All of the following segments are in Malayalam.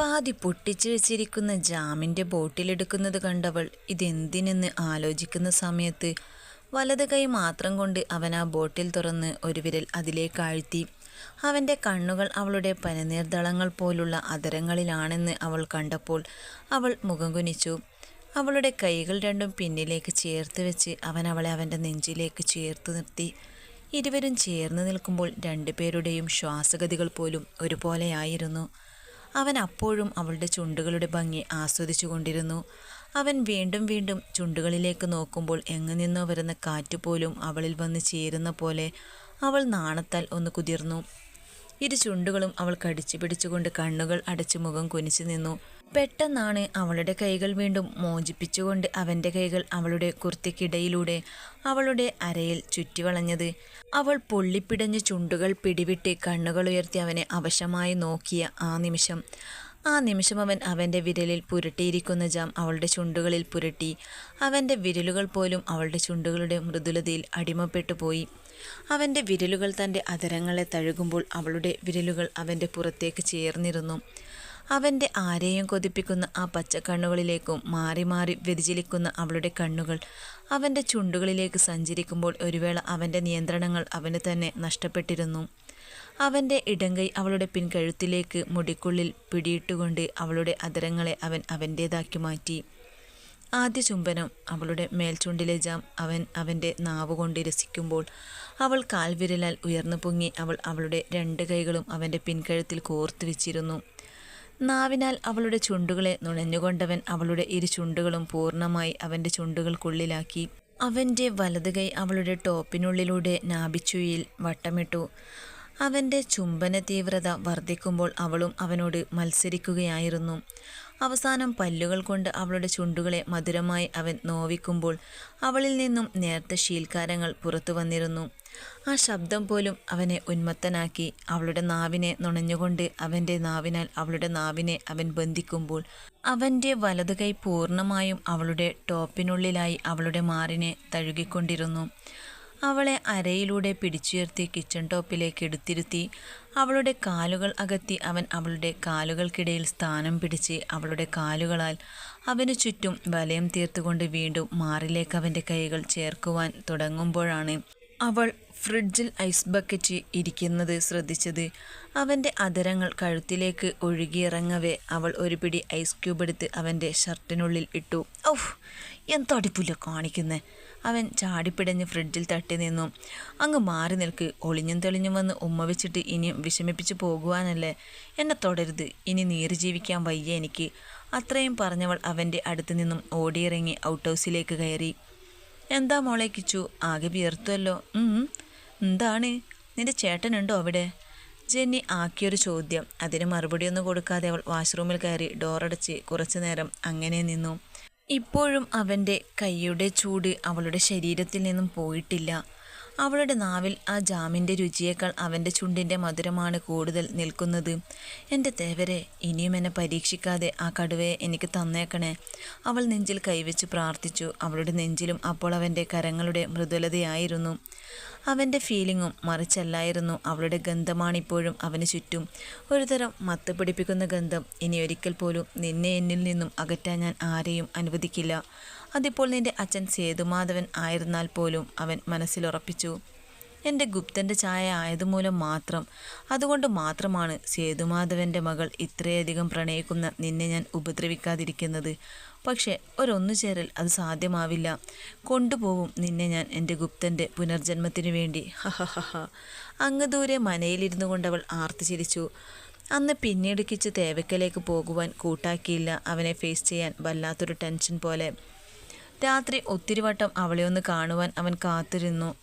പാതി പൊട്ടിച്ചു വെച്ചിരിക്കുന്ന ജാമിന്റെ ബോട്ടിലെടുക്കുന്നത് കണ്ടവൾ ഇതെന്തിനെന്ന് ആലോചിക്കുന്ന സമയത്ത് വലത് കൈ മാത്രം കൊണ്ട് അവൻ ആ ബോട്ടിൽ തുറന്ന് ഒരു വിരൽ അതിലേക്ക് ആഴ്ത്തി. അവന്റെ കണ്ണുകൾ അവളുടെ പനനീർദളങ്ങൾ പോലുള്ള അതരങ്ങളിലാണെന്ന് അവൾ കണ്ടപ്പോൾ അവൾ മുഖം കുനിച്ചു. അവളുടെ കൈകൾ രണ്ടും പിന്നിലേക്ക് ചേർത്ത് വെച്ച് അവൻ അവളെ അവന്റെ നെഞ്ചിലേക്ക് ചേർത്ത് നിർത്തി. ഇരുവരും ചേർന്ന് നിൽക്കുമ്പോൾ രണ്ടുപേരുടെയും ശ്വാസഗതികൾ പോലും ഒരുപോലെയായിരുന്നു. അവൻ അപ്പോഴും അവളുടെ ചുണ്ടുകളുടെ ഭംഗി ആസ്വദിച്ചു കൊണ്ടിരുന്നു അവൻ വീണ്ടും വീണ്ടും ചുണ്ടുകളിലേക്ക് നോക്കുമ്പോൾ എങ്ങു നിന്നോ വരുന്ന കാറ്റുപോലും അവളിൽ വന്ന് ചേരുന്ന പോലെ അവൾ നാണത്താൽ ഒന്ന് കുതിർന്നു. ഇരു ചുണ്ടുകളും അവൾ കടിച്ചു പിടിച്ചുകൊണ്ട് കണ്ണുകൾ അടച്ചു മുഖം കുനിച്ചു നിന്നു. പെട്ടെന്നാണ് അവളുടെ കൈകൾ വീണ്ടും മോചിപ്പിച്ചുകൊണ്ട് അവന്റെ കൈകൾ അവളുടെ കുർത്തിക്കിടയിലൂടെ അവളുടെ അരയിൽ ചുറ്റിവളഞ്ഞത് അവൾ പൊള്ളിപ്പിടഞ്ഞ ചുണ്ടുകൾ പിടിവിട്ട് കണ്ണുകൾ ഉയർത്തി അവനെ അവശമായി നോക്കിയ ആ നിമിഷം. ആ നിമിഷം അവൻ അവന്റെ വിരലിൽ പുരട്ടിയിരിക്കുന്ന ജാം അവളുടെ ചുണ്ടുകളിൽ പുരട്ടി. അവന്റെ വിരലുകൾ പോലും അവളുടെ ചുണ്ടുകളുടെ മൃദുലതയിൽ അടിമപ്പെട്ടു പോയി. അവന്റെ വിരലുകൾ തന്റെ അതരങ്ങളെ തഴുകുമ്പോൾ അവളുടെ വിരലുകൾ അവന്റെ പുറത്തേക്ക് ചേർന്നിരുന്നു. അവന്റെ ആരെയും കൊതിപ്പിക്കുന്ന ആ പച്ചക്കണ്ണുകളിലേക്കും മാറി മാറി വ്യതിചലിക്കുന്ന അവളുടെ കണ്ണുകൾ അവന്റെ ചുണ്ടുകളിലേക്ക് സഞ്ചരിക്കുമ്പോൾ ഒരുവേള അവന്റെ നിയന്ത്രണങ്ങൾ അവന് തന്നെ നഷ്ടപ്പെട്ടിരുന്നു. അവന്റെ ഇടങ്കൈ അവളുടെ പിൻകഴുത്തിലേക്ക് മുടിക്കുള്ളിൽ പിടിയിട്ടുകൊണ്ട് അവളുടെ അതരങ്ങളെ അവൻ അവന്റേതാക്കി മാറ്റി. ആദ്യ ചുംബനം അവളുടെ മേൽചുണ്ടിലെ ജാം അവൻ അവന്റെ നാവ് കൊണ്ട് രസിക്കുമ്പോൾ അവൾ കാൽവിരലാൽ ഉയർന്നു പൊങ്ങി അവൾ അവളുടെ രണ്ട് കൈകളും അവന്റെ പിൻകഴുത്തിൽ കോർത്തു വെച്ചിരുന്നു. നാവിനാൽ അവളുടെ ചുണ്ടുകളെ നുണഞ്ഞുകൊണ്ടവൻ അവളുടെ ഇരു ചുണ്ടുകളും പൂർണമായി അവന്റെ ചുണ്ടുകൾക്കുള്ളിലാക്കി. അവന്റെ വലത് കൈ അവളുടെ ടോപ്പിനുള്ളിലൂടെ നാഭിച്ചുയിൽ വട്ടമിട്ടു. അവന്റെ ചുംബന തീവ്രത വർദ്ധിക്കുമ്പോൾ അവളും അവനോട് മത്സരിക്കുകയായിരുന്നു. അവസാനം പല്ലുകൾ കൊണ്ട് അവളുടെ ചുണ്ടുകളെ മധുരമായി അവൻ നോവിക്കുമ്പോൾ അവളിൽ നിന്നും നേർത്ത ശീൽക്കാരങ്ങൾ പുറത്തു വന്നിരുന്നു. ആ ശബ്ദം പോലും അവനെ ഉന്മത്തനാക്കി. അവളുടെ നാവിനെ നുണഞ്ഞുകൊണ്ട് അവന്റെ നാവിനാൽ അവളുടെ നാവിനെ അവൻ ബന്ധിക്കുമ്പോൾ അവന്റെ വലതുകൈ പൂർണമായും അവളുടെ ടോപ്പിനുള്ളിലായി അവളുടെ മാറിനെ തഴുകിക്കൊണ്ടിരുന്നു. അവളെ അരയിലൂടെ പിടിച്ചുയർത്തി കിച്ചൺ ടോപ്പിലേക്ക് എടുത്തിരുത്തി. അവളുടെ കാലുകൾ അകത്തി അവൻ അവളുടെ കാലുകൾക്കിടയിൽ സ്ഥാനം പിടിച്ച് അവളുടെ കാലുകളാൽ അവന് ചുറ്റും വലയം തീർത്തുകൊണ്ട് വീണ്ടും മാറിലേക്ക് അവന്റെ കൈകൾ ചേർക്കുവാൻ തുടങ്ങുമ്പോഴാണ് അവൾ ഫ്രിഡ്ജിൽ ഐസ് ബക്കറ്റ് ഇരിക്കുന്നത് ശ്രദ്ധിച്ചത്. അവന്റെ അതരങ്ങൾ കഴുത്തിലേക്ക് ഒഴുകിയിറങ്ങവേ അവൾ ഒരു പിടി ഐസ് ക്യൂബ് എടുത്ത് അവന്റെ ഷർട്ടിനുള്ളിൽ ഇട്ടു. ഔഫ് എന്തടിപ്പില്ല കാണിക്കുന്നേ? അവൻ ചാടിപ്പിടഞ്ഞ് ഫ്രിഡ്ജിൽ തട്ടി നിന്നു. അങ്ങ് മാറി നിൽക്ക്. ഒളിഞ്ഞും തെളിഞ്ഞും വന്ന് ഉമ്മ വെച്ചിട്ട് ഇനിയും വിഷമിപ്പിച്ച് പോകുവാനല്ലേ? എന്നെ തുടരുത്. ഇനി നീറി ജീവിക്കാൻ വയ്യ എനിക്ക്. അത്രയും പറഞ്ഞവൾ അവന്റെ അടുത്ത് നിന്നും ഓടിയിറങ്ങി ഔട്ട് ഹൗസിലേക്ക് കയറി. എന്താ മോളെ കിച്ചു? ആകെ വിയർത്തുവല്ലോ. എന്താണ്? നിന്റെ ചേട്ടനുണ്ടോ അവിടെ? ജെന്നി ആക്കിയൊരു ചോദ്യം. അതിന് മറുപടിയൊന്നും കൊടുക്കാതെ അവൾ വാഷ്റൂമിൽ കയറി ഡോറടച്ച് കുറച്ചു നേരം അങ്ങനെ നിന്നു. ഇപ്പോഴും അവന്റെ കൈയുടെ ചൂട് അവളുടെ ശരീരത്തിൽ നിന്നും പോയിട്ടില്ല. അവളുടെ നാവിൽ ആ ജാമിന്റെ രുചിയേക്കാൾ അവന്റെ ചുണ്ടിന്റെ മധുരമാണ് കൂടുതൽ നിൽക്കുന്നത്. എന്റെ തേവരെ ഇനിയും എന്നെ പരീക്ഷിക്കാതെ ആ കടുവയെ എനിക്ക് തന്നേക്കണേ. അവൾ നെഞ്ചിൽ കൈവച്ച് പ്രാർത്ഥിച്ചു. അവളുടെ നെഞ്ചിലും അപ്പോൾ അവന്റെ കരങ്ങളുടെ മൃദുലതയായിരുന്നു. അവന്റെ ഫീലിങ്ങും മറിച്ചല്ലായിരുന്നു. അവളുടെ ഗന്ധമാണിപ്പോഴും അവന് ചുറ്റും. ഒരുതരം മത്ത് പിടിപ്പിക്കുന്ന ഗന്ധം ഇനി ഒരിക്കൽ പോലും നിന്നെ എന്നിൽ നിന്നും അകറ്റാൻ ഞാൻ ആരെയും അനുവദിക്കില്ല. അതിപ്പോൾ നിന്റെ അച്ഛൻ സേതുമാധവൻ ആയിരുന്നാൽ പോലും അവൻ മനസ്സിലുറപ്പിച്ചു. എന്റെ ഗുപ്തന്റെ ചായ ആയതുമൂലം മാത്രം അതുകൊണ്ട് മാത്രമാണ് സേതുമാധവന്റെ മകൾ ഇത്രയധികം പ്രണയിക്കുന്ന നിന്നെ ഞാൻ ഉപദ്രവിക്കാതിരിക്കുന്നത്. പക്ഷേ ഒരൊന്നു ചേരൽ അത് സാധ്യമാവില്ല. കൊണ്ടുപോവും നിന്നെ ഞാൻ എന്റെ ഗുപ്തന്റെ പുനർജന്മത്തിനു വേണ്ടി. ഹഹഹ അങ്ങ് ദൂരെ മനയിലിരുന്നു കൊണ്ടവൾ ആർത്തു ചിരിച്ചു. അന്ന് പിന്നീട് കിച്ച് തേവക്കലേക്ക് പോകുവാൻ കൂട്ടാക്കിയില്ല അവനെ ഫേസ് ചെയ്യാൻ വല്ലാത്തൊരു ടെൻഷൻ പോലെ. രാത്രി ഒത്തിരി വട്ടം അവളെ ഒന്ന് കാണുവാൻ അവൻ കാത്തിരുന്നു.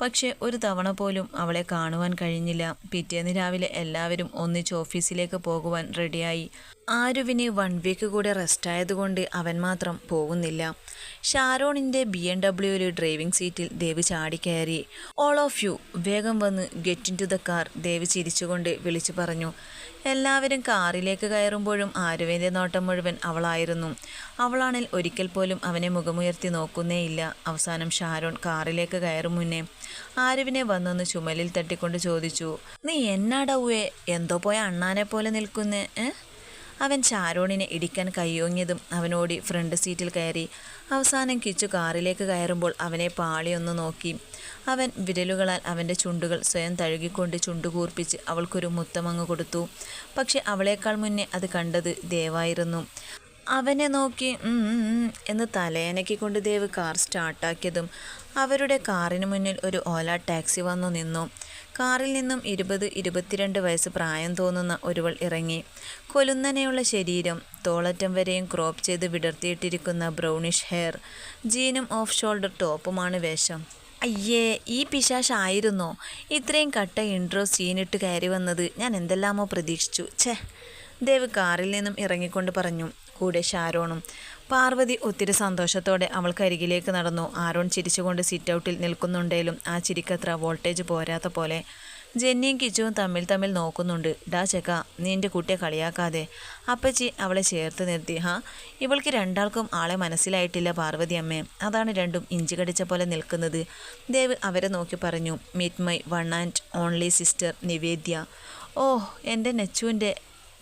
പക്ഷേ ഒരു തവണ പോലും അവളെ കാണുവാൻ കഴിഞ്ഞില്ല. പിറ്റേന്ന് രാവിലെ എല്ലാവരും ഒന്നിച്ച് ഓഫീസിലേക്ക് പോകുവാൻ റെഡിയായി. ആരുവിന് വൺ വീക്ക് കൂടെ റെസ്റ്റ് ആയതുകൊണ്ട് അവൻ മാത്രം പോകുന്നില്ല. ഷാരോണിന്റെ ബി എം ഡബ്ല്യുവിലെ ഡ്രൈവിംഗ് സീറ്റിൽ ദേവ് ചാടിക്കയറി ഓൾ ഓഫ് യു വേഗം വന്ന് get in to the car Dev ചിരിച്ചുകൊണ്ട് വിളിച്ചു പറഞ്ഞു. എല്ലാവരും കാറിലേക്ക് കയറുമ്പോഴും ആരുവിന്റെ നോട്ടം മുഴുവൻ അവളായിരുന്നു. അവളാണിൽ ഒരിക്കൽ പോലും അവനെ മുഖമുയർത്തി നോക്കുന്നേയില്ല. അവസാനം ഷാരോൺ കാറിലേക്ക് കയറും മുന്നേ ആരുവിനെ വന്നൊന്ന് ചുമലിൽ തട്ടിക്കൊണ്ട് ചോദിച്ചു നീ എന്നാടവുവേ എന്തോ പോയ അണ്ണാനെ പോലെ നിൽക്കുന്നേ ഏ? അവൻ ചാരോണിനെ ഇടിക്കാൻ കയ്യോങ്ങിയതും അവനോടി ഫ്രണ്ട് സീറ്റിൽ കയറി അവസാനം കിച്ചു കാറിലേക്ക് കയറുമ്പോൾ അവനെ പാളിയൊന്ന് നോക്കി. അവൻ വിരലുകളാൽ അവന്റെ ചുണ്ടുകൾ സ്വയം തഴുകിക്കൊണ്ട് ചുണ്ടുകൂർപ്പിച്ച് അവൾക്കൊരു മുത്തമങ്ങ് കൊടുത്തു. പക്ഷെ അവളേക്കാൾ മുന്നേ അത് കണ്ടത് ദേവായിരുന്നു. അവനെ നോക്കി എന്ന് തലയനക്കിക്കൊണ്ട് ദേവ് കാർ സ്റ്റാർട്ടാക്കിയതും അവരുടെ കാറിന് മുന്നിൽ ഒരു ഓല ടാക്സി വന്നു നിന്നു. കാറിൽ നിന്നും ഇരുപത് ഇരുപത്തിരണ്ട് വയസ്സ് പ്രായം തോന്നുന്ന ഒരുവൾ ഇറങ്ങി. കൊലുന്നനെയുള്ള ശരീരം തോളറ്റം വരെയും ക്രോപ്പ് ചെയ്ത് വിടർത്തിയിട്ടിരിക്കുന്ന ബ്രൗണിഷ് ഹെയർ ജീനും ഓഫ് ഷോൾഡർ ടോപ്പുമാണ് വേഷം. അയ്യേ ഈ പിശാശായിരുന്നോ? ഇത്രയും കട്ട ഇൻട്രോ സീനിട്ട് കയറി വന്നത് ഞാൻ എന്തെല്ലാമോ പ്രതീക്ഷിച്ചു. ഛേ ദേവ് കാറിൽ നിന്നും ഇറങ്ങിക്കൊണ്ട് പറഞ്ഞു. കൂടെ ഷാരോണും പാർവതി ഒത്തിരി സന്തോഷത്തോടെ അവൾക്കരികിലേക്ക് നടന്നു. ആരോൺ ചിരിച്ചുകൊണ്ട് സിറ്റ് ഔട്ടിൽ നിൽക്കുന്നുണ്ടേലും ആ ചിരിക്കത്ര വോൾട്ടേജ് പോരാത്ത പോലെ. ജെന്നിയും കിച്ചുവും തമ്മിൽ തമ്മിൽ നോക്കുന്നുണ്ട്. ഡാ ചെക്ക നീ എന്റെ കുട്ടിയെ കളിയാക്കാതെ. അപ്പച്ചി അവളെ ചേർത്ത് നിർത്തി. ഹാ ഇവൾക്ക് രണ്ടാൾക്കും ആളെ മനസ്സിലായിട്ടില്ല പാർവതി അമ്മേ. അതാണ് രണ്ടും ഇഞ്ചി കടിച്ച പോലെ നിൽക്കുന്നത്. ദേവ് അവരെ നോക്കി പറഞ്ഞു. Meet my one and only sister Nivedya. Oh എന്റെ നെച്ചുവിന്റെ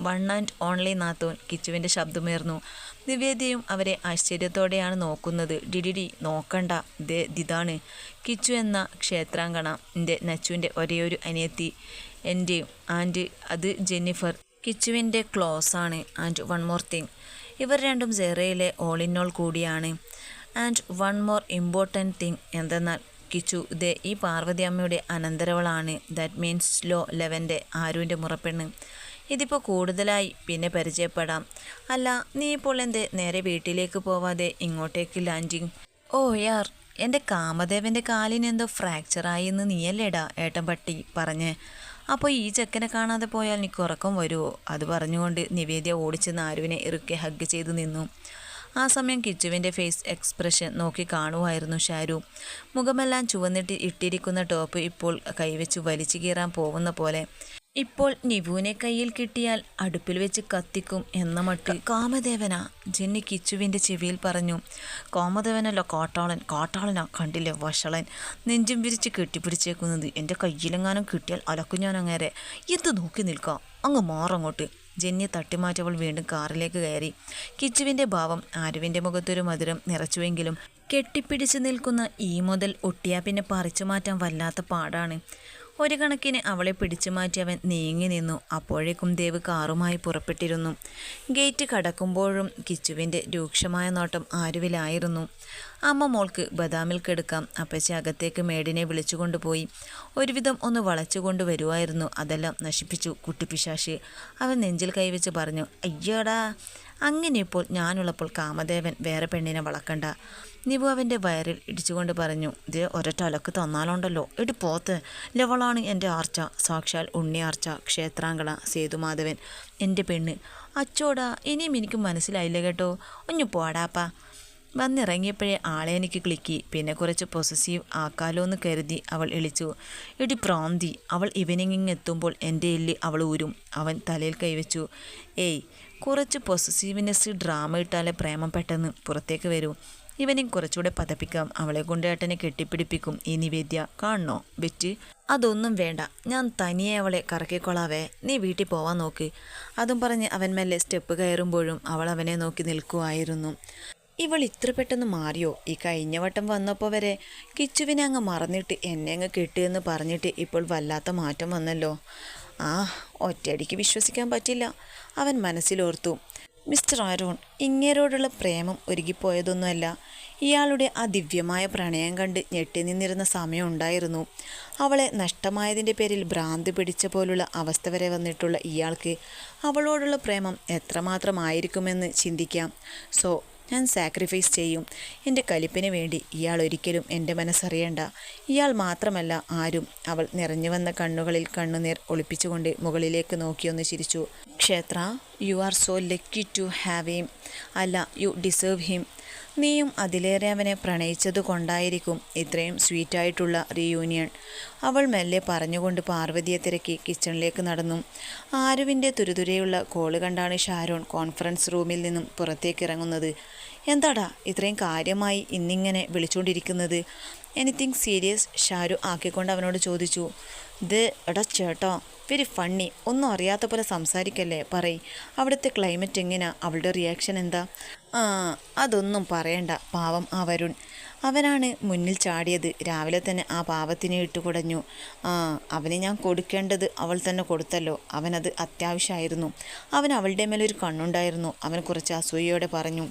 വൺ ആൻഡ് ഓൺലി നാത്തോൻ കിച്ചുവിന്റെ ശബ്ദമേർന്നു നിവേദ്യയും അവരെ ആശ്ചര്യത്തോടെയാണ് നോക്കുന്നത്. ഡിഡിഡി നോക്കണ്ട. ദേ ഇതാണ് കിച്ചു എന്ന ക്ഷേത്രാങ്കണ. എന്റെ നച്ചുവിന്റെ ഒരേയൊരു അനിയത്തി. എന്റെയും ആൻഡ് അത് ജെന്നിഫർ. കിച്ചുവിന്റെ ക്ലോസ് ആണ്. And one more thing. ഇവർ രണ്ടും സെറയിലെ ഓൾ ഇൻ ഓൾ കൂടിയാണ്. And one more important thing എന്തെന്നാൽ കിച്ചു ദേ ഈ പാർവതി അമ്മയുടെ അനന്തരവളാണ്. ദാറ്റ് മീൻസ് ലോ ലെവന്റെ ആരുവിന്റെ മുറപ്പെണ്ണ്. ഇതിപ്പോൾ കൂടുതലായി പിന്നെ പരിചയപ്പെടാം. അല്ല നീ ഇപ്പോൾ എന്തേ? നേരെ വീട്ടിലേക്ക് പോവാതെ ഇങ്ങോട്ടേക്ക് ലാൻഡിങ്. ഓ യാർ എന്റെ കാമദേവന്റെ കാലിന് എന്തോ ഫ്രാക്ചറായി എന്ന് നീയല്ലേടാ ഏട്ടൻ പട്ടി പറഞ്ഞ്. അപ്പോൾ ഈ ചെക്കനെ കാണാതെ പോയാൽ എനിക്ക് ഉറക്കം വരുമോ അത് പറഞ്ഞുകൊണ്ട് നിവേദ്യ ഓടിച്ച് നാരുവിനെ ഇറുക്കെ ഹഗ് ചെയ്ത് നിന്നു. ആ സമയം കിച്ചുവിന്റെ ഫേസ് എക്സ്പ്രഷൻ നോക്കി കാണുമായിരുന്നു ഷാരു. മുഖമെല്ലാം ചുവന്നിട്ട് ഇട്ടിരിക്കുന്ന ടോപ്പ് ഇപ്പോൾ കൈവച്ച് വലിച്ചു കീറാൻ പോകുന്ന പോലെ. ഇപ്പോൾ നിവുവിനെ കയ്യിൽ കിട്ടിയാൽ അടുപ്പിൽ വെച്ച് കത്തിക്കും എന്ന മട്ട് കാമദേവന ജെന്നി കിച്ചുവിന്റെ ചെവിയിൽ പറഞ്ഞു കാമദേവനല്ല കാട്ടാളൻ കോട്ടാളനാ കണ്ടില്ലേ വഷളൻ. നെഞ്ചും പിരിച്ച് കെട്ടിപ്പിടിച്ചേക്കുന്നത് എന്റെ കയ്യിലെങ്ങാനും കിട്ടിയാൽ അലക്കും ഞാൻ അങ്ങേരെ എന്ത് നോക്കി നിൽക്കാം? അങ്ങ് മാറങ്ങോട്ട്. ജെന്നി തട്ടിമാറ്റവൾ വീണ്ടും കാറിലേക്ക് കയറി. കിച്ചുവിന്റെ ഭാവം ആരുവിന്റെ മുഖത്തൊരു മധുരം നിറച്ചുവെങ്കിലും കെട്ടിപ്പിടിച്ച് നിൽക്കുന്ന ഈ മുതൽ ഒട്ടിയാ പിന്നെ പറിച്ചു മാറ്റാൻ വല്ലാത്ത പാടാണ്. ഒരു കണക്കിന് അവളെ പിടിച്ചു മാറ്റി അവൻ നീങ്ങി നിന്നു. അപ്പോഴേക്കും ദേവ് കാറുമായി പുറപ്പെട്ടിരുന്നു. ഗേറ്റ് കടക്കുമ്പോഴും കിച്ചുവിന്റെ രൂക്ഷമായ നോട്ടം ആരുവിലായിരുന്നു. അമ്മ മോൾക്ക് ബദാമിൽ കെടുക്കാം. അപ്പച്ചി അകത്തേക്ക് മേടിനെ വിളിച്ചുകൊണ്ടുപോയി. ഒരുവിധം ഒന്ന് വളച്ചു കൊണ്ടുവരുമായിരുന്നു അതെല്ലാം നശിപ്പിച്ചു. കുട്ടിപ്പിശാശി അവൻ നെഞ്ചിൽ കൈവച്ച് പറഞ്ഞു അയ്യോടാ അങ്ങനെ ഇപ്പോൾ ഞാനുള്ളപ്പോൾ കാമദേവൻ വേറെ പെണ്ണിനെ വളക്കണ്ട. നിവു അവന്റെ വയറിൽ ഇടിച്ചുകൊണ്ട് പറഞ്ഞു ഇത് ഒരൊറ്റ അലക്ക് തന്നാലുണ്ടല്ലോ. ഇട്ട് പോത്ത്. ലവളാണ് എന്റെ ആർച്ച. സാക്ഷാൽ ഉണ്ണിയാർച്ച ആർച്ച ക്ഷേത്രാങ്കണ സേതുമാധവൻ. എന്റെ പെണ്ണ്. അച്ചോടാ ഇനിയും എനിക്ക് മനസ്സിലായില്ല കേട്ടോ. ഒന്ന് പോടാപ്പാ. വന്നിറങ്ങിയപ്പോഴേ ആളെ എനിക്ക് ക്ലിക്കി പിന്നെ കുറച്ച് പൊസസീവ് ആക്കാലോ എന്ന് കരുതി അവൾ എളിച്ചു. ഇടി പ്രാന്തി അവൾ ഇവനിങ്ങിങ് എത്തുമ്പോൾ എന്റെ എല്ല് അവൾ ഊരും. അവൻ തലയിൽ കൈവച്ചു. ഏയ് കുറച്ച് പൊസസീവ്നെസ് ഡ്രാമ ഇട്ടാലേ പ്രേമം പെട്ടെന്ന് പുറത്തേക്ക് വരൂ. ഇവനെയും കുറച്ചുകൂടെ പതപ്പിക്കാം. അവളെ കൊണ്ട് ഏട്ടനെ കെട്ടിപ്പിടിപ്പിക്കും. ഈ നിവേദ്യ കാണണോ? ബെറ്റ് അതൊന്നും വേണ്ട. ഞാൻ തനിയെ അവളെ കറക്കിക്കൊള്ളാവേ. നീ വീട്ടിൽ പോവാൻ നോക്ക്. അതും പറഞ്ഞ് അവൻ മെല്ലെ സ്റ്റെപ്പ് കയറുമ്പോഴും അവൾ അവനെ നോക്കി നിൽക്കുമായിരുന്നു ഇവൾ ഇത്ര പെട്ടെന്ന് മാറിയോ? ഈ കഴിഞ്ഞ വട്ടം വന്നപ്പോൾ വരെ കിച്ചുവിനെ അങ്ങ് മറന്നിട്ട് എന്നെ അങ്ങ് കിട്ടിയെന്ന് പറഞ്ഞിട്ട് ഇപ്പോൾ വല്ലാത്ത മാറ്റം വന്നല്ലോ. ആ ഒറ്റയടിക്ക് വിശ്വസിക്കാൻ പറ്റില്ല. അവൻ മനസ്സിലോർത്തു. മിസ്റ്റർ അരുൺ ഇങ്ങേരോടുള്ള പ്രേമം ഒരുകിപ്പോയതൊന്നുമല്ല ഇയാളുടെ ആ ദിവ്യമായ പ്രണയം കണ്ട് ഞെട്ടി നിന്നിരുന്ന സമയം ഉണ്ടായിരുന്നു. അവളെ നഷ്ടമായതിന്റെ പേരിൽ ഭ്രാന്തി പിടിച്ച പോലുള്ള അവസ്ഥ വരെ വന്നിട്ടുള്ള ഇയാൾക്ക് അവളോടുള്ള പ്രേമം എത്രമാത്രമായിരിക്കുമെന്ന് ചിന്തിക്കാം. സോ ഞാൻ സാക്രിഫൈസ് ചെയ്യും. എന്റെ കലിപ്പിന് വേണ്ടി ഇയാൾ ഒരിക്കലും എന്റെ മനസ്സറിയണ്ട. ഇയാൾ മാത്രമല്ല ആരും. അവൾ നിറഞ്ഞു വന്ന കണ്ണുകളിൽ കണ്ണുനീർ ഒളിപ്പിച്ചുകൊണ്ട് മുകളിലേക്ക് നോക്കിയൊന്ന് ചിരിച്ചു. Kshetra you are so lucky to have him അല്ല യു ഡിസേർവ് ഹിം നീയും അതിലേറെ അവനെ പ്രണയിച്ചത് കൊണ്ടായിരിക്കും ഇത്രയും സ്വീറ്റായിട്ടുള്ള റീയൂണിയൻ അവൾ മെല്ലെ പറഞ്ഞുകൊണ്ട് പാർവതിയെ തിരക്കി കിച്ചണിലേക്ക് നടന്നു. ആരുവിന്റെ തുരുതുരെയുള്ള കോൾ കണ്ടാണ് ഷാരോൺ കോൺഫറൻസ് റൂമിൽ നിന്നും പുറത്തേക്ക് ഇറങ്ങുന്നത്. എന്താടാ ഇത്രയും കാര്യമായി ഇന്നിങ്ങനെ വിളിച്ചുകൊണ്ടിരിക്കുന്നത് എനിത്തിങ് സീരിയസ് ഷാരു ആക്കിക്കൊണ്ട് അവനോട് ചോദിച്ചു ഇത് എടാ ചേട്ടോ വെരി ഫണ്ണി ഒന്നും അറിയാത്ത പോലെ സംസാരിക്കല്ലേ? പറയ്. അവിടുത്തെ ക്ലൈമറ്റ് എങ്ങനെയാ അവളുടെ റിയാക്ഷൻ എന്താ? ആ അതൊന്നും പറയണ്ട. പാവം ആ വരുൺ. അവനാണ് മുന്നിൽ ചാടിയത്. രാവിലെ തന്നെ ആ പാവത്തിനെ ഇട്ടുകുടഞ്ഞു ആ അവന് ഞാൻ കൊടുക്കേണ്ടത് അവൾ തന്നെ കൊടുത്തല്ലോ. അവനത് അത്യാവശ്യമായിരുന്നു. അവൻ അവളുടെ മേലൊരു കണ്ണുണ്ടായിരുന്നു. അവൻ കുറച്ച് അസൂയയോടെ പറഞ്ഞു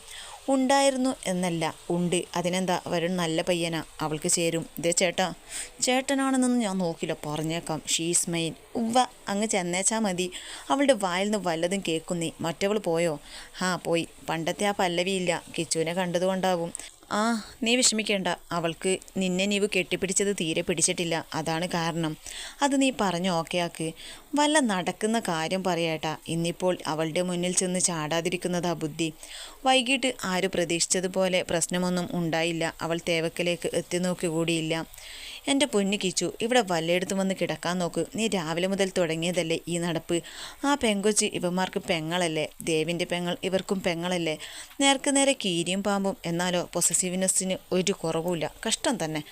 ഉണ്ടായിരുന്നു എന്നല്ല. ഉണ്ട്. അതിനെന്താ? വരുൺ നല്ല പയ്യനാ. അവൾക്ക് ചേരും. ഇതേ ചേട്ടാ. ചേട്ടനാണെന്നൊന്നും ഞാൻ നോക്കില്ല പറഞ്ഞേക്കാം. ഷീസ് മെയിൻ ഉവ്വ. അങ്ങ് ചെന്നേച്ചാൽ മതി. അവളുടെ വായിൽ നിന്ന് വല്ലതും കേൾക്കുന്നേ. മറ്റവൾ പോയോ? ആ പോയി. പണ്ടത്തെ ആ പല്ലവിയില്ല. കിച്ചുവിനെ കണ്ടതുകൊണ്ടാവും. ആ നീ വിഷമിക്കേണ്ട. അവൾക്ക് നിന്നെ നീവ് കെട്ടിപ്പിടിച്ചത് തീരെ പിടിച്ചിട്ടില്ല. അതാണ് കാരണം. അത് നീ പറഞ്ഞു ഓക്കെ ആക്ക്. വല്ല നടക്കുന്ന കാര്യം പറയേട്ടാ. ഇന്നിപ്പോൾ അവളുടെ മുന്നിൽ ചെന്ന് ചാടാതിരിക്കുന്നതാ ബുദ്ധി. വൈകിട്ട് ആര് പ്രതീക്ഷിച്ചതുപോലെ പ്രശ്നമൊന്നും ഉണ്ടായില്ല. അവൾ തേവക്കലേക്ക് എത്തി നോക്കി കൂടിയില്ല. എന്റെ പൊന്നു കിച്ചു ഇവിടെ വല്ലയിടത്തും വന്ന് കിടക്കാൻ നോക്ക്. നീ രാവിലെ മുതൽ തുടങ്ങിയതല്ലേ ഈ നടപ്പ്? ആ പെങ്കൊച്ചി ഇവന്മാർക്ക് പെങ്ങളല്ലേ? ദേവിന്റെ പെങ്ങൾ ഇവർക്കും പെങ്ങളല്ലേ? നേർക്ക് നേരെ കീരിയും പാമ്പും. എന്നാലോ പൊസസീവ്നെസ്സിന് ഒരു കുറവുമില്ല. കഷ്ടം തന്നെ.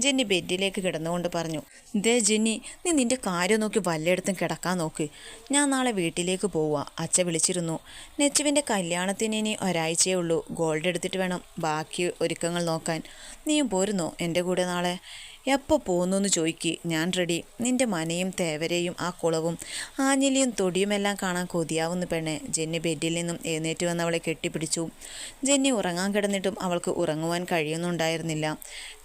ജെന്നി ബെഡിലേക്ക് കിടന്നുകൊണ്ട് പറഞ്ഞു ദേ ജെന്നി നീ നിന്റെ കാര്യം നോക്കി വല്ലയിടത്തും കിടക്കാൻ നോക്ക്. ഞാൻ നാളെ വീട്ടിലേക്ക് പോവുക അച്ഛ വിളിച്ചിരുന്നു നെച്ചുവിന്റെ കല്യാണത്തിന് ഇനി ഒരാഴ്ചയേ ഉള്ളൂ. ഗോൾഡ് എടുത്തിട്ട് വേണം ബാക്കി ഒരുക്കങ്ങൾ നോക്കാൻ. നീയും പോരുന്നോ എന്റെ കൂടെ നാളെ? എപ്പോൾ പോകുന്നു ചോദിക്ക് ഞാൻ റെഡി നിന്റെ മനയും തേവരയും ആ കുളവും ആഞ്ഞിലിയും തൊടിയുമെല്ലാം കാണാൻ കൊതിയാവുന്ന പെണ്ണെ. ജെന്നി ബെഡിൽ നിന്നും എഴുന്നേറ്റ് വന്ന് അവളെ കെട്ടിപ്പിടിച്ചു. ജെന്നി ഉറങ്ങാൻ കിടന്നിട്ടും അവൾക്ക് ഉറങ്ങുവാൻ കഴിയുന്നുണ്ടായിരുന്നില്ല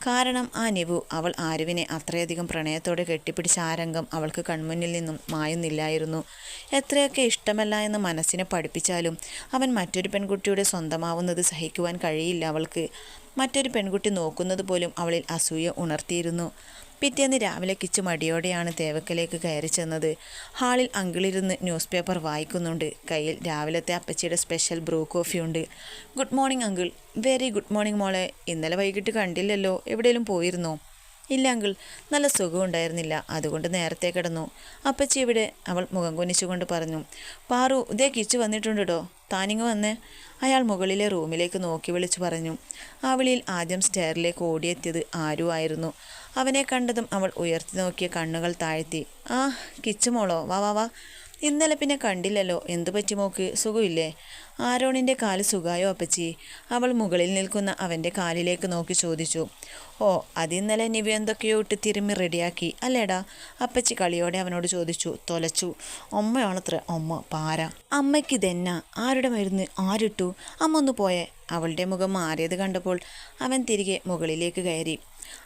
കാരണം ആ നിവു അവൾ ആരുവിനെ അത്രയധികം പ്രണയത്തോടെ കെട്ടിപ്പിടിച്ച ആ രംഗം അവൾക്ക് കൺമുന്നിൽ നിന്നും മായുന്നില്ലായിരുന്നു. എത്രയൊക്കെ ഇഷ്ടമല്ല എന്ന് മനസ്സിനെ പഠിപ്പിച്ചാലും അവൻ മറ്റൊരു പെൺകുട്ടിയുടെ സ്വന്തമാവുന്നത് സഹിക്കുവാൻ കഴിയില്ല അവൾക്ക്. മറ്റൊരു പെൺകുട്ടി നോക്കുന്നത് പോലും അവളിൽ അസൂയ ഉണർത്തിയിരുന്നു. പിറ്റേന്ന് രാവിലെ കിച്ചു മടിയോടെയാണ് തേവക്കലേക്ക് കയറി ചെന്നത്. ഹാളിൽ അങ്കിളിരുന്ന് ന്യൂസ് പേപ്പർ വായിക്കുന്നുണ്ട്. കയ്യിൽ രാവിലത്തെ അപ്പച്ചിയുടെ special Bru കോഫിയുണ്ട് good morning uncle. Very good morning മോളെ. ഇന്നലെ വൈകിട്ട് കണ്ടില്ലല്ലോ. എവിടെയെങ്കിലും പോയിരുന്നോ? ഇല്ല അങ്കിൾ നല്ല സുഖമുണ്ടായിരുന്നില്ല. അതുകൊണ്ട് നേരത്തെ കിടന്നു. അപ്പച്ചി ഇവിടെ അവൾ മുഖം കൊനിച്ചുകൊണ്ട് പറഞ്ഞു പാറു ഇതേ കിച്ചു വന്നിട്ടുണ്ടോ താനിങ്ങ് വന്ന്. അയാൾ മുകളിലെ റൂമിലേക്ക് നോക്കി വിളിച്ചു പറഞ്ഞു. ആ വിളിയിൽ ആദ്യം സ്റ്റെയറിലേക്ക് ഓടിയെത്തിയത് ആരു ആയിരുന്നു. അവനെ കണ്ടതും അവൾ ഉയർത്തി നോക്കിയ കണ്ണുകൾ താഴ്ത്തി. ആ കിച്ചു മോളോ വാ വാ വാ. ഇന്നലെ പിന്നെ കണ്ടില്ലല്ലോ. എന്തു പറ്റി മോക്ക്? സുഖമില്ലേ? ആരോണിന്റെ കാൽ സുഖായോ അപ്പച്ചി? അവൾ മുകളിൽ നിൽക്കുന്ന അവന്റെ കാലിലേക്ക് നോക്കി ചോദിച്ചു. ഓ അതിന്നലെ നിവ എന്തൊക്കെയോ ഇട്ട് തിരുമ്മി റെഡിയാക്കി അല്ലേടാ? അപ്പച്ചി കളിയോടെ അവനോട് ചോദിച്ചു. തൊലച്ചു. അമ്മയാണത്ര അമ്മ പാര. അമ്മയ്ക്ക് ഇതെന്നാ? ആരുടെ മരുന്ന്? ആരിട്ടു? അമ്മ ഒന്ന് പോയേ. അവളുടെ മുഖം മാറിയത് കണ്ടപ്പോൾ അവൻ തിരികെ മുകളിലേക്ക് കയറി.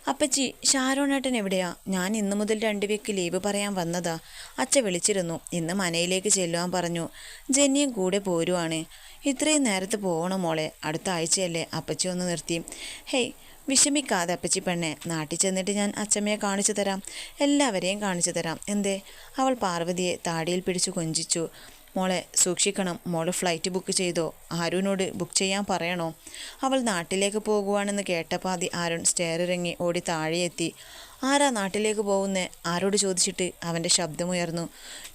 അപ്പച്ചി ഷാരോണേട്ടൻ എവിടെയാ ഞാൻ ഇന്നു മുതൽ രണ്ടു വീക്ക് ലീവ് പറയാൻ വന്നതാ. അച്ഛ വിളിച്ചിരുന്നു. ഇന്ന് മനയിലേക്ക് ചെല്ലുവാൻ പറഞ്ഞു. ജെന്നിയും കൂടെ പോരുവാണ്. ഇത്രയും നേരത്തെ പോകണം മോളെ. അടുത്ത ആഴ്ചയല്ലേ അപ്പച്ചി ഒന്ന് നിർത്തി. ഹേയ് വിഷമിക്കാതെ അപ്പച്ചി പെണ്ണെ. നാട്ടിൽ ചെന്നിട്ട് ഞാൻ അച്ഛമ്മയെ കാണിച്ചു തരാം. എല്ലാവരെയും കാണിച്ചു തരാം. എന്തേ? അവൾ പാർവതിയെ താടിയിൽ പിടിച്ചു കൊഞ്ചിച്ചു. മോളെ സൂക്ഷിക്കണം. മോൾ ഫ്ലൈറ്റ് ബുക്ക് ചെയ്തോ? ആരുനോട് ബുക്ക് ചെയ്യാൻ പറയണോ? അവൾ നാട്ടിലേക്ക് പോകുവാണെന്ന് ആദ്യ ആരുൺ സ്റ്റെയർ ഇറങ്ങി ഓടി താഴെയെത്തി. ആരാ നാട്ടിലേക്ക് പോകുന്നേ? ആരോട് ചോദിച്ചിട്ട് അവന്റെ ശബ്ദമുയർന്നു.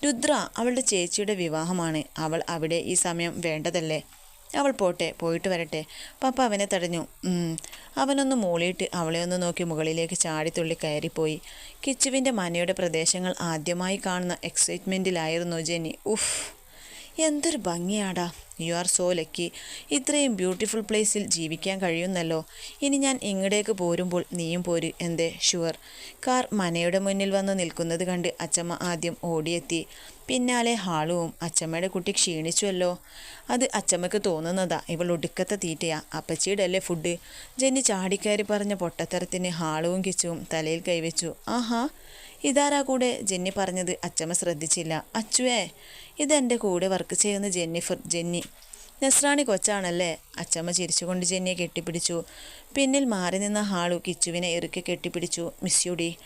രുദ്ര അവളുടെ ചേച്ചിയുടെ വിവാഹമാണ്. അവൾ അവിടെ ഈ സമയം വേണ്ടതല്ലേ? അവൾ പോട്ടെ പോയിട്ട് വരട്ടെ. പപ്പ അവനെ തടഞ്ഞു. അവനൊന്ന് മൂളിയിട്ട് അവളെ ഒന്ന് നോക്കി മുകളിലേക്ക് ചാടിത്തുള്ളി കയറിപ്പോയി. കിച്ചുവിന്റെ മനയുടെ പ്രദേശങ്ങൾ ആദ്യമായി കാണുന്ന എക്സൈറ്റ്മെന്റിലായിരുന്നു ജെനി ഉഫ്. എന്തൊരു ഭംഗിയാടാ. യു ആർ സോ ലക്കി ഇത്രയും ബ്യൂട്ടിഫുൾ പ്ലേസിൽ ജീവിക്കാൻ കഴിയുന്നല്ലോ. ഇനി ഞാൻ ഇങ്ങടേക്ക് പോരുമ്പോൾ നീയും പോര് എന്തേ? ഷുവർ കാർ മനയുടെ മുന്നിൽ വന്ന് നിൽക്കുന്നത് കണ്ട് അച്ചമ്മ ആദ്യം ഓടിയെത്തി. പിന്നാലെ ഹാളുവും അച്ചമ്മയുടെ കുട്ടി ക്ഷീണിച്ചുവല്ലോ. അത് അച്ചമ്മയ്ക്ക് തോന്നുന്നതാ. ഇവൾ ഒടുക്കത്തെ തീറ്റയാ. അപ്പച്ചിയുടെ അല്ലേ ഫുഡ് ജെന്നി ചാടിക്കയറി പറഞ്ഞ പൊട്ടത്തരത്തിന് ഹാളുവും കിച്ചുവും തലയിൽ കൈവച്ചു. ആഹാ. ഇതാരാ കൂടെ? ജെന്നി പറഞ്ഞത് അച്ചമ്മ ശ്രദ്ധിച്ചില്ല. അച്ചുവേ ഇതെന്റെ കൂടെ വർക്ക് ചെയ്യുന്ന ജെന്നിഫർ ജെന്നി. നസ്രാണി കൊച്ചാണല്ലേ? അച്ചമ്മ ചിരിച്ചുകൊണ്ട് ജെന്നിയെ കെട്ടിപ്പിടിച്ചു. പിന്നിൽ മാറി നിന്ന ഹാളു കിച്ചുവിനെ ഇറുക്കി കെട്ടിപ്പിടിച്ചു. മിസ്യുടി